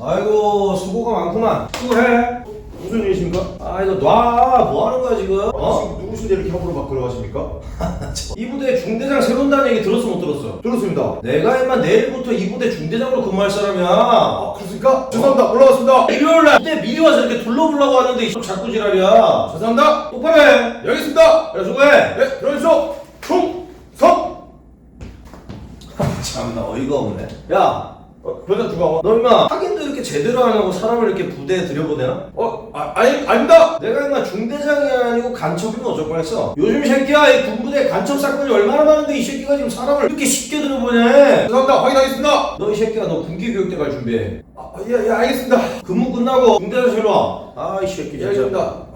아이고 수고가 많구만 수고해 무슨 일이십니까? 아 이거 놔 뭐하는 거야 지금 어? 어? 지금 누구신데 이렇게 함부로 막 걸어가십니까? 이 부대 중대장 새로 온다는 얘기 들었어 못 들었어? 들었습니다. 내가 임마 내일부터 이 부대 중대장으로 근무할 사람이야 아, 그렇습니까? 죄송합니다. 올라왔습니다. 일요일날 부대 미리 와서 이렇게 둘러보려고 왔는데 이 자꾸 지랄이야 죄송합니다. 똑바로 해 여기 있습니다. 그래 수고해 네, 들어주십시오. 충성! 참나 어이가 없네 야 어, 변장 주가. 너 임마 확인도 이렇게 제대로 안 하고 사람을 이렇게 부대에 들여보내나? 어, 아, 아니, 아닙니다. 내가 임마 중대장이 아니고 간첩이면 어쩔 뻔했어 요즘 새끼야 이 군부대 간첩 사건이 얼마나 많은데 이 새끼가 지금 사람을 이렇게 쉽게 들여보내 죄송합니다. 확인하겠습니다. 너 이 새끼야 너 군기 교육대 갈 준비해 아, 예, 예, 알겠습니다. 근무 끝나고 군대에서 와. 아, 이 새끼 예, 진짜. 알겠습니다.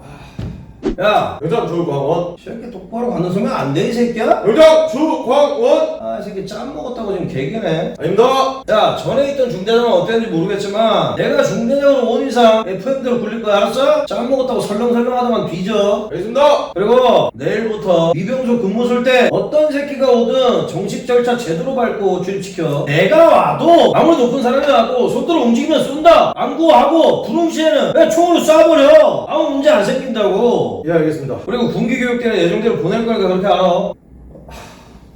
야, 변장 주광원. 이 새끼 똑바로 건너서면 안 돼, 이 새끼야? 변장 주광원. 아, 이 새끼 짬 먹었다고 지금 개기네. 아닙니다. 야, 전에 있던 중대장은 어땠는지 모르겠지만 내가 중대장으로 온 이상 FM대로 굴릴 거야, 알았어? 짬 먹었다고 설렁설렁 하다만 뒤져. 알겠습니다. 그리고 내일부터 위병소 근무 쓸 때 어떤 새끼가 오든. 정식 절차 제대로 밟고 출입시켜. 내가 와도 아무리 높은 사람이 와도 손들어 움직이면 쏜다. 안 구하고 불응시에는 그냥 총으로 쏴버려. 아무 문제 안 생긴다고. 예, 알겠습니다. 그리고 군기 교육대는 예정대로 보낼 거니까 그렇게 알아.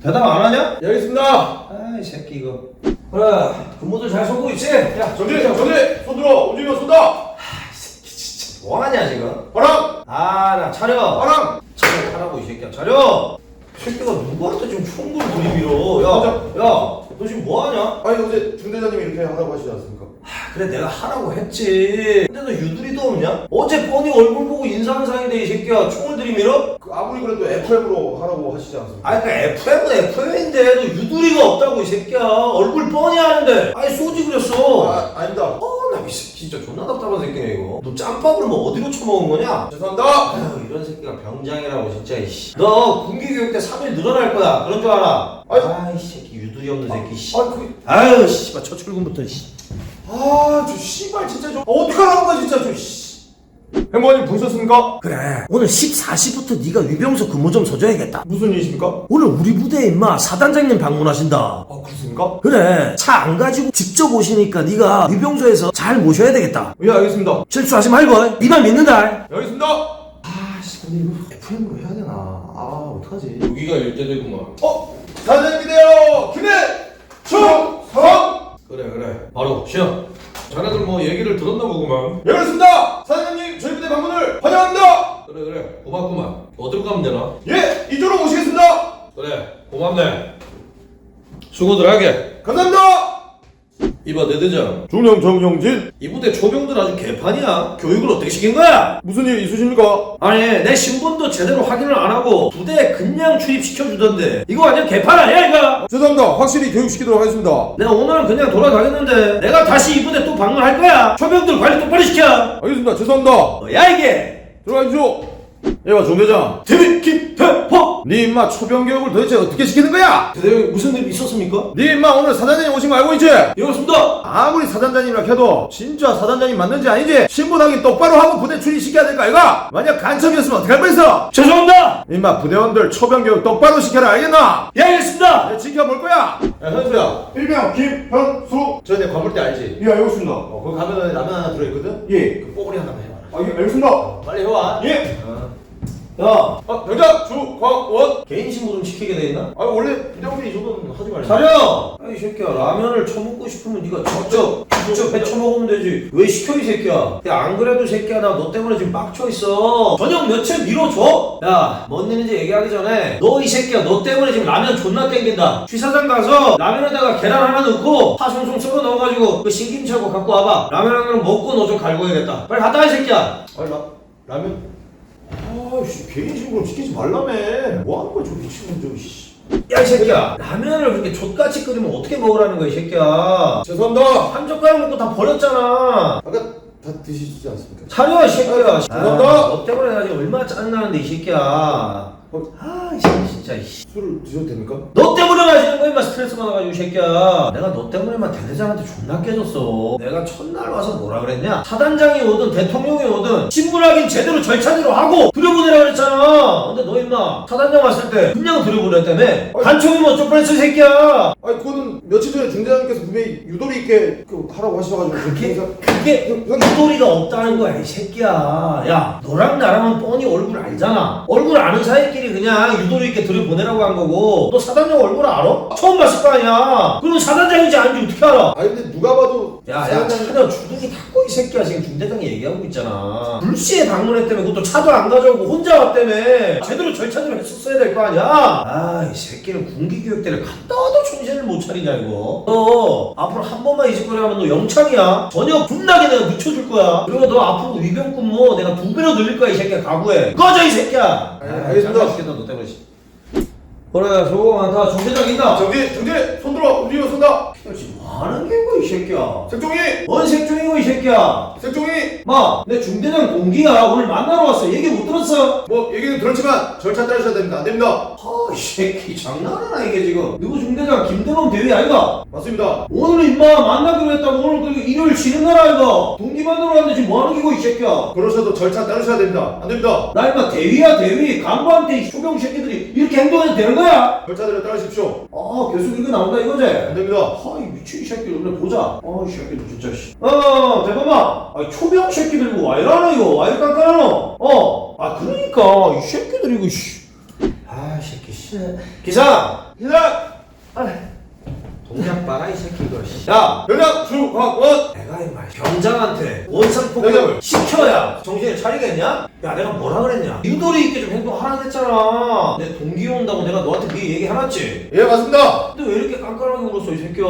대답 안 하냐? 예, 알겠습니다. 아이 새끼 이거. 그래 근무들 잘 쏘고 있지? 야 전진, 전진, 손 들어, 움직이면 쏜다. 뭐하냐 지금? 바람, 아나 차려. 바람. 차려 하라고 이 새끼야. 차려. 이 새끼가 누구한테 지금 총구를 들이밀어 야 야 너 지금 뭐하냐? 아니, 어제 중 대장님이 이렇게 하라고 하시지 않습니까? 아, 그래 내가 하라고 했지. 근데 너 유두리도 없냐? 어제 뻔히 얼굴 보고 사이인데 이 새끼야 총을 들이밀어? 그 아무리 그래도 FM으로 하라고 하시지 않습니까? 아니 그 FM은 FM인데 너 유두리가 없다고 이 새끼야. 얼굴 뻔히 하는데. 아니 쏘지 그랬어. 아, 아닙니다. 새끼 진짜 존나 답답한 새끼네 이거. 너 짬밥을 뭐 어디로 처먹은 거냐? 죄송합니다. 아유 이런 새끼가 병장이라고 진짜 이씨. 너 군기 교육 때 3일 늘어날 거야. 그런 줄 알아? 아이. 아이 새끼 유두리 없는 새끼 씨. 아, 그, 아유 씨발 첫 출근부터 씨. 아, 저 씨발 진짜 좀 어떡하라는 거야 진짜 좀 씨. 행보님 보셨습니까? 그래 오늘 14시부터 네가 위병소 근무 좀 서줘야겠다 무슨 일이십니까? 오늘 우리 부대에 임마 사단장님 방문하신다 아, 그렇습니까? 그래 차 안 가지고 직접 오시니까 네가 위병소에서 잘 모셔야 되겠다 예, 알겠습니다. 실수하지 말고 네만 믿는다 예, 알겠습니다. 아씨 근데 이거 FM으로 해야 되나 아 어떡하지 여기가 일대되구만. 어, 사장님이네요. 김해 충성. 그래 그래. 바로 쉬어. 자네들 뭐 얘기를 들었나 보구만. 예, 그렇습니다. 환영합니다. 그래 그래. 고맙구만. 어디로 가면 되나? 예, 이쪽으로 모시겠습니다. 그래. 고맙네. 수고들 하게. 감사합니다. 이봐 내 대장. 중령 정용진 이 부대 초병들 아주 개판이야 교육을 어떻게 시킨 거야 무슨 일 있으십니까? 아니 내 신분도 제대로 확인을 안 하고 부대에 그냥 출입시켜주던데 이거 완전 개판 아니야 이거 죄송합니다. 확실히 교육시키도록 하겠습니다. 내가 오늘은 그냥 돌아가겠는데 내가 다시 이 부대 또 방문할 거야 초병들 관리 똑바로 시켜 알겠습니다. 죄송합니다. 뭐야 이게 들어가십시오. 예와 종대장. 대비 김태포 네 임마 초병 교육을 도대체 어떻게 시키는 거야? 대대 무슨 일 있었습니까? 네 임마 오늘 사단장님 오신 거 알고 있지? 이렇습니다 아무리 사단장님이라 해도 진짜 사단장님 맞는지 아닌지 신분 확인 똑바로 하고 부대 출입시켜야 될 거 아이가? 만약 간첩이었으면 어떡할 뻔했어? 죄송합니다 임마 부대원들 초병 교육 똑바로 시켜라 알겠나? 예 알겠습니다 내 지켜볼 거야. 야 현수야. 일병 김현수. 저내 관물대 알지? 예, 알겠습니다. 어 거기 가면은 라면 하나 들어있거든. 예. 그 뽀글이 하나만 해봐라. 아, 예, 알겠습니다. 빨리 해와. 예. 야아 병장 주광원. 개인 신고 좀 시키게 돼 있나? 아 원래 부대원이 저건 하지 말자. 차려! 아이 새끼야 라면을 처먹고 싶으면 네가 직접 직접 해 처먹으면 되지 왜 시켜 이 새끼야 야, 안 그래도 새끼야 나 너 때문에 지금 빡쳐 있어 저녁 며칠 미뤄줘 야뭔 일인지 얘기하기 전에 너 이 새끼야 너 때문에 지금 라면 존나 땡긴다 취사장 가서 라면에다가 계란 하나 넣고 파 송송 썰어 넣어가지고 그 신김치하고 갖고 와봐 라면 한 그릇 먹고 너 좀 갈고야겠다 빨리 갔다 와이 새끼야 아니 라 라면. 아씨 개인 신고를 시키지 말라며. 뭐 하는 거야 저 미친놈 저 씨. 야 이 새끼야 라면을 그렇게 족같이 끓이면 어떻게 먹으라는 거야 이 새끼야 죄송합니다. 한 젓가락 먹고 다 버렸잖아 아까 다 드시지 않습니까? 차려 이 새끼야 죄송합니다. 아, 너 때문에 나 지금 얼마나 짜증나는데 이 새끼야 어, 아, 이씨, 진짜, 이 씨. 술을 드셔도 됩니까? 너 때문에 마시는 거야, 임마. 스트레스 받아가지고, 이 새끼야. 내가 너 때문에 막 대대장한테 존나 깨졌어. 내가 첫날 와서 뭐라 그랬냐? 사단장이 오든 대통령이 오든 신문하긴 제대로 절차대로 하고, 그리고 5번이라고 그랬잖아. 근데 너 임마 사단장 왔을 때 그냥 들어보냈다며. 단총이 뭐 쪽팔렸어 새끼야. 아니 그거는 며칠 전에 중대장님께서 분명히 유도리 있게 그 하라고 하셔가지고 그렇게 그게 유도리가 없다는 거야 이 새끼야. 야 너랑 나랑은 뻔히 얼굴 알잖아. 얼굴 아는 사이끼리 그냥 유도리 있게 들어보내라고 한 거고 너 사단장 얼굴 알아? 처음 봤을 거 아니야. 그럼 사단장이지 아닌지 어떻게 알아? 아니 근데 누가 봐도 야야 차려 주둥이 닫고 이 새끼야 지금 중대장이 얘기하고 있잖아. 불시에 방문했다면 그것도 차도 안 가져오고 혼자 왔다며. 제대로 절차대로 했었어야 될 거 아니야? 아 이 새끼는 군기교육대를 갔다 와도 정신을 못 차리냐 이거? 너 앞으로 한 번만 이 짓거리 하면 너 영창이야. 전혀 분나게 내가 늦춰줄 거야. 그리고 너 앞으로 위병 근무 내가 두 배로 늘릴 거야 이 새끼야 각오해. 꺼져 이 새끼야. 네, 알겠습니다. 죽겠다 너 때문에. 씨. 그래 수고 많다. 중대장 있나? 정지 정지 손 들어 지금. 뭐 하는 게고 이 새끼야 색종이 뭔 색종이고 이 새끼야 색종이 마, 내 중대장 동기야. 오늘 만나러 왔어. 얘기 못 들었어? 뭐 얘기는 들었지만 절차 따르셔야 됩니다 안 됩니다 아, 이 새끼 장난하나 이게 지금. 누구 중대장 김대범 대위 아이가? 맞습니다 오늘은 임마 만나기로 했다고 오늘 그 일요일 쉬는 날 아이가? 동기 만나러 왔는데 지금 뭐 하는 기고 이 새끼야? 그러셔도 절차 따르셔야 됩니다 안 됩니다 나 임마 대위야 대위. 간부한테 이 초병 새끼들이 이렇게 행동해도 되는 거야? 절차대로 따르십시오 아, 계속 이거 나온다 이거지? 안 됩니다 아, 이 미친 이 새끼들 그래 보자. 아, 이 새끼들 진짜 씨. 어, 대범아. 아, 초병 새끼들 이거 와 이러노 이거? 와 이렇게 깐깐하노? 어. 아, 그러니까 이 새끼들 이거 씨. 아, 이 새끼 씨. 기사. 기사 동작 봐라 이 새끼 이거 씨. 야, 연락 주광원 내가 임마 병장한테 원상 폭격을 시켜야 정신을 차리겠냐? 야 내가 뭐라 그랬냐? 유도리 있게 좀 행동하라 그랬잖아. 내 동기 온다고 내가 너한테 미리 얘기 해놨지. 예 맞습니다 왜 이렇게 깐깐하게 울었어 이 새끼야?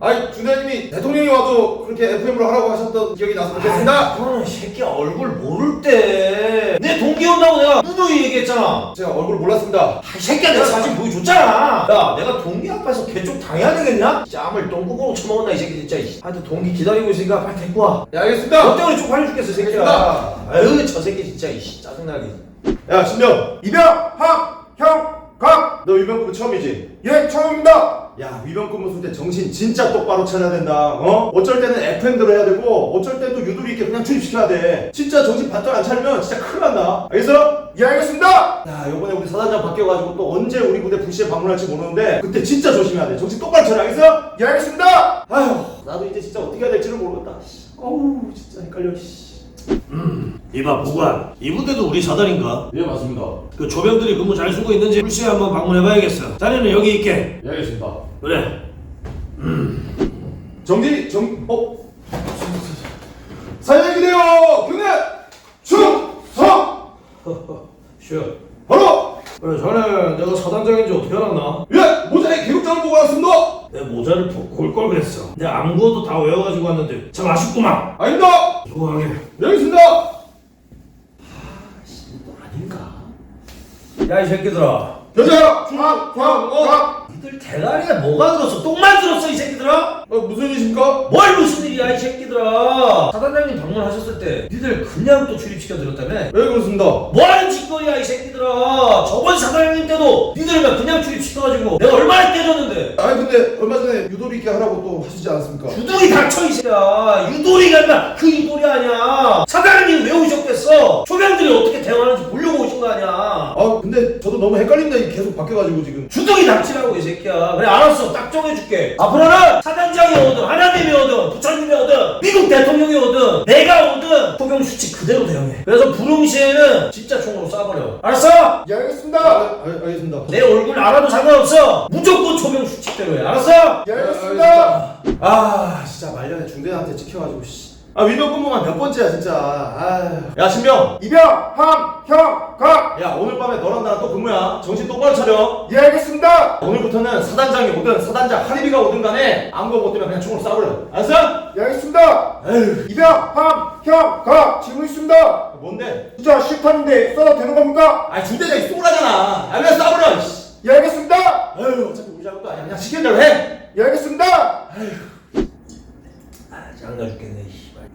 아니 중대장님이 대통령이 와도 그렇게 FM으로 하라고 하셨던 기억이 나서 아, 그렇겠습니다 그거는 새끼 얼굴 모를 때. 내 동기 온다고 내가 누누이 얘기했잖아. 제가 얼굴 몰랐습니다 아, 이 새끼야 내가 사진 보여줬잖아. 야 내가 동기 앞에서 개쪽 당해야 되겠냐? 짬을 똥구멍으로 쳐먹었나 이 새끼 진짜. 이씨. 하여튼 동기 기다리고 있으니까 빨리 데리고 와. 예너 알겠습니다 때문에 쪽팔려 죽겠어 이 새끼야. 아유 저 새끼 진짜 이씨 짜증나게. 야 신병 이병 함형갑 너 위병근무 처음이지? 예 처음입니다 야 위병근무 쓸때 정신 진짜 똑바로 차려야 된다 어? 어쩔 때는 FM대로 해야 되고 어쩔 때는 또 유도리 있게 그냥 출입시켜야 돼 진짜 정신 바짝 안 차리면 진짜 큰일 난다 알겠어? 예 알겠습니다 야 요번에 우리 사단장 바뀌어가지고 또 언제 우리 부대 부시에 방문할지 모르는데 그때 진짜 조심해야 돼 정신 똑바로 차려 알겠어? 예 알겠습니다 아휴 나도 이제 진짜 어떻게 해야 될지를 모르겠다 씨. 어우 진짜 헷갈려 씨. 이봐 보관. 이 부대도 우리 사단인가? 예 맞습니다. 그 조병들이 근무 잘 쓰고 있는지 불시에 한번 방문해봐야겠어. 자네는 여기 있게. 예 알겠습니다. 그래. 정지 정 어? 사장님이래요 교대 충성 쉬어. 바로 그래 자네 내가 사단장인지 어떻게 알았나? 예 모자에 교육장을 보고 왔습니다 내 모자를 볼걸 그랬어. 내 아무것도 다 외워가지고 왔는데 참 아쉽구만. 아닙니다 수고하게. 네, 알겠습니다 아닌가? 야 이 새끼들아. 여자 중앙광어 니들 대가리에 뭐가 들었어? 똥만 들었어 이 새끼들아? 어, 무슨 일이십니까? 뭘 무슨 일이야 이 새끼들아? 사단장님 방문하셨을 때 니들 그냥 또 출입시켜 드렸다며? 네 그렇습니다 뭐하는 짓거리야 이 새끼들아 저번 사장님 때도 니들만 그냥 출입시켜가지고 내가 얼마나 때렸는데 아니 근데 얼마 전에 유도리 있게 하라고 또 하시지 않았습니까? 유돌이 닥쳐 이 새끼야 유돌이가 아니라 그 유돌이 아니야 사장님 왜 오셨겠어 초병들이 어떻게 대응하는지 보려고 오신 거 아니야 아 근데 저도 너무 헷갈립니다 이게 계속 바뀌어가지고 지금. 주둥이 닥치라고 이 새끼야. 그래 알았어. 딱 정해줄게. 앞으로는 사단장이 오든 하나님이 오든 부처님이 오든 미국 대통령이 오든 내가 오든 초병 수칙 그대로 대응해. 그래서 불응시에는 진짜 총으로 쏴버려. 알았어? 예 알겠습니다. 아, 알- 알겠습니다. 내 얼굴 알아도 상관없어. 무조건 초병 수칙대로 해. 알았어? 예 알겠습니다. 아 진짜 말년에 중대한테 찍혀가지고 씨. 아 위병 근무만 몇 번째야 진짜 아휴. 야 신병 이병 함형갑 야 오늘 밤에 너랑 나랑 또 근무야 정신 똑바로 차려 예 알겠습니다 오늘부터는 사단장이 오든 사단장 하리비가 오든 간에 아무거 못 되면 그냥 총으로 쏴버려 알았어? 예, 알겠습니다. 에휴 이병, 함, 형, 가. 지금 있습니다. 뭔데? 진짜 실탄인데 써도 되는 겁니까? 아 중대장이 쏘라잖아 아 그냥 쏴버려 씨. 예, 알겠습니다. 에휴 어차피 우리 작업도 아니야 그냥 시키는 대로 해 예, 알겠습니다. 아 장난 죽겠네 씨발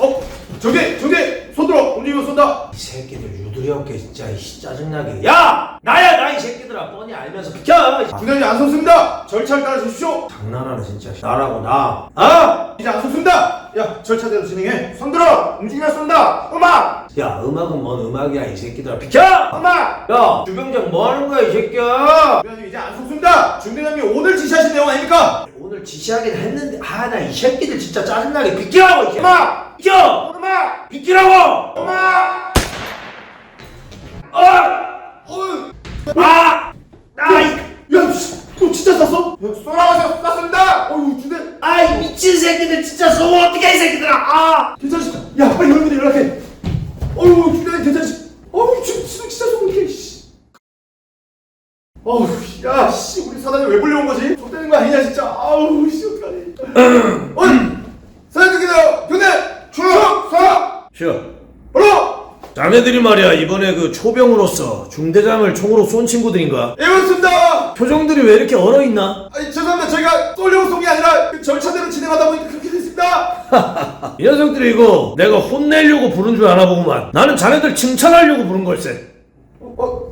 어? 저기 저기 손 들어 움직이면 쏜다 이 새끼들 유두리 없게 진짜 이 짜증나게 야! 나야 나 이 새끼들아 뻔히 알면서 비켜 아, 중대장이 안 쏜습니다 절차를 따라 주십시오 장난하네 진짜 나라고 나 아! 이제 안 쏜습니다 야 절차대로 진행해 손 들어. 움직여 쏜다. 음악. 야 음악은 뭔 음악이야 이 새끼들아 비켜! 엄마! 야 주병장 뭐 하는 거야 이 새끼야 위원님 이제 안 속습니다. 중대장님이 오늘 지시하신 내용 아닙니까? 오늘 지시하긴 했는데 아 나 이 새끼들 진짜 짜증나게 비키라고 엄마! 비켜! 엄마! 비키라고! 엄마! 아! 아! 아이 야, 씨, 너 진짜 쐈어? 쏘라고 쐈습니다! 어휴, 중대. 아이 미친 새끼들 진짜 쏘고 어떻게 이 새끼들아 아! 괜찮으십니까? 야, 빨리 형님들 연락해. 어휴, 중대장님 괜찮으시? 어휴, 진짜. 어휴, 야, 씨, 우리 사단이 왜 불려온 거지? 족되는 거 아니냐, 진짜. 아우, 씨, 어떡하니. 어이! 사장님께서 교대 충성! 쉬어 바로! 자네들이 말이야 이번에 그 초병으로서 중대장을 총으로 쏜 친구들인가? 예, 맞습니다! 표정들이 왜 이렇게 얼어있나? 아니, 죄송합니다. 저희가 쏠려고 쏜게 아니라 그 절차대로 진행하다 보니까 그렇게 됐습니다. 이 녀석들이 이거 내가 혼내려고 부른 줄 아나 보구만 나는 자네들 칭찬하려고 부른 걸세 어, 어, 왜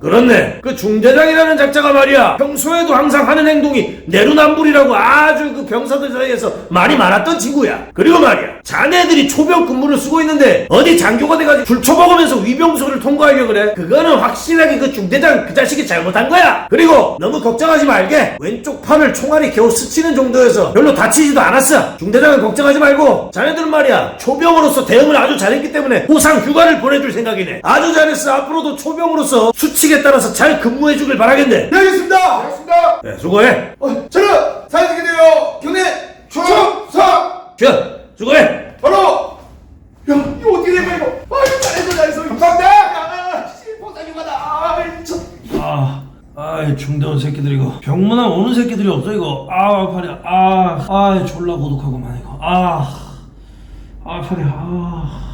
그렇네. 그 중대장이라는 작자가 말이야. 평소에도 항상 하는 행동이 내로남불이라고 아주 그 병사들 사이에서 말이 많았던 친구야. 그리고 말이야 자네들이 초병 근무를 쓰고 있는데 어디 장교가 돼가지고 술 처먹으면서 위병소를 통과하려 그래? 그거는 확실하게 그 중대장 그 자식이 잘못한 거야. 그리고 너무 걱정하지 말게. 왼쪽 팔을 총알이 겨우 스치는 정도여서 별로 다치지도 않았어. 중대장은 걱정하지 말고 자네들은 말이야 초병으로서 대응을 아주 잘했기 때문에 보상 휴가를 보내줄 생각이네. 아주 잘했어. 앞으로도 초병으로서 수 칙에 따라서 잘 근무해 주길 바라겠네 네, 알겠습니다. 알겠습니다! 네, 수고해 어, 저는 사회적인 되어 교내 충성! 쉬어 수고해 바로! 야, 이거 어떻게 된 거야, 이거? 아, 이거 잘했어, 잘했어. 감사합니다! 야, 씨, 보상휴가다. 아, 저. 아, 아이 중대원 새끼들 이거 병문안 오는 새끼들이 없어 이거. 아 팔이 아, 아 졸라 고독하구만 이거. 아, 아 팔이 아.